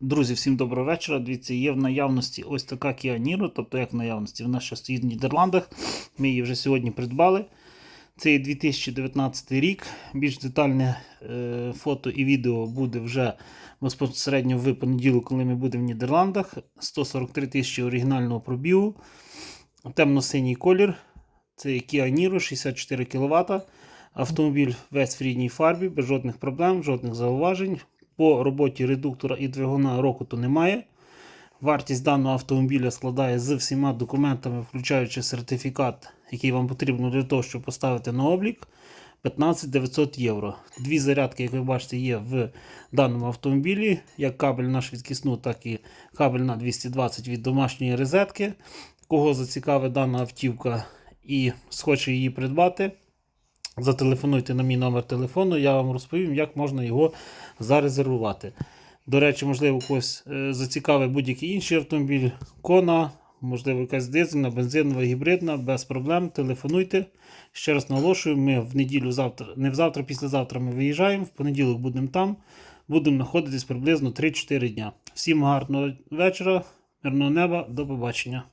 Друзі, всім доброго вечора. Дивіться, є в наявності ось така Kia тобто як в наявності, вона ще стоїть в Нідерландах. Ми її вже сьогодні придбали. Це є 2019 рік. Більш детальне е, фото і відео буде вже безпосередньо в понеділок, коли ми будемо в Нідерландах. 143 тисячі оригінального пробігу. Темно-синій колір. Це Kia Niro 64 кВт. Автомобіль весь в рідній фарбі, без жодних проблем, жодних зауважень. По роботі редуктора і двигуна року то немає. Вартість даного автомобіля складає з всіма документами, включаючи сертифікат, який вам потрібно для того, щоб поставити на облік. 15 900 євро. Дві зарядки, як ви бачите, є в даному автомобілі. Як кабель на швидкісну, так і кабель на 220 від домашньої розетки. Кого зацікавить дана автівка і схоче її придбати, зателефонуйте на мій номер телефону, я вам розповім, як можна його зарезервувати. До речі, можливо, когось е, зацікавить будь-який інший автомобіль, кона, можливо, якась дизельна, бензинова, гібридна, без проблем. Телефонуйте. Ще раз наголошую, ми в неділю завтра, не завтра, післязавтра ми виїжджаємо, в понеділок будемо там. Будемо знаходитись приблизно 3-4 дня. Всім гарного вечора, мирного неба, до побачення.